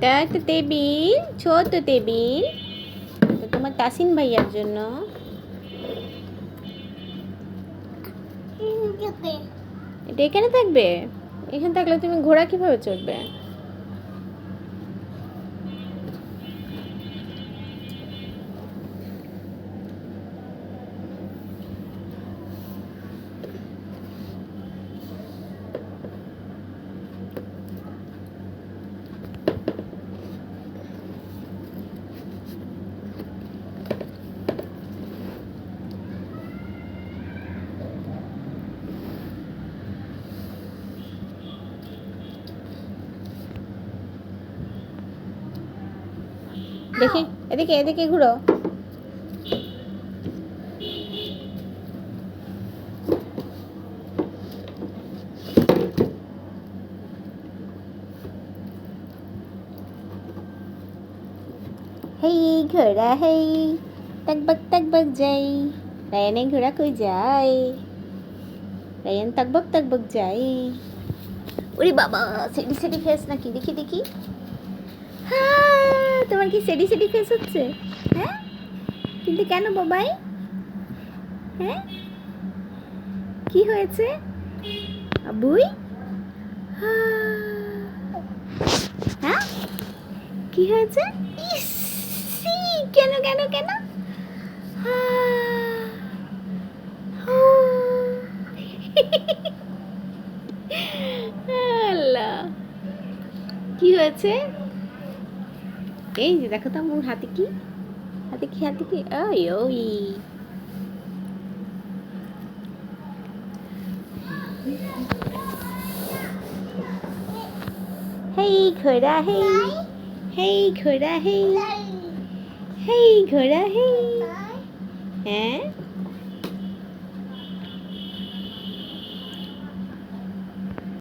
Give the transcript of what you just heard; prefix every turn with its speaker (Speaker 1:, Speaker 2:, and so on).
Speaker 1: এটা একটা টেবিল ছোট টেবিল তোমার তাসিন ভাইয়ার জন্য। এটা এখানে থাকবে? এখানে থাকলে তুমি ঘোড়া কীভাবে চড়বে? দেখি, এদিকে এদিকে ঘুরো। হেই, ঘোড়া হেই তকবক তকবক যাই। রায়ানের ঘোড়া কই যায়? রায়ান তকবক তকবক যাই। ওরে বাবা, সেডি সেডি ফেস নাকি? দেখি দেখি। তোমার কি সেডি সেডি ফেস হচ্ছে? হ্যাঁ? কিন্তু কেন বাবাই? হ্যাঁ? কি হয়েছে? আবুই? হ্যাঁ? কি হয়েছে? কেন কেন কেন। আল্লাহ। কি হয়েছে? এই যে দেখো তো আমার হাতে কি? হাতে কি হাতে কি? ওই ওই। হেই ঘোড়া, হেই। হেই ঘোড়া, হেই। হেই ঘোড়া, হেই। হ্যাঁ?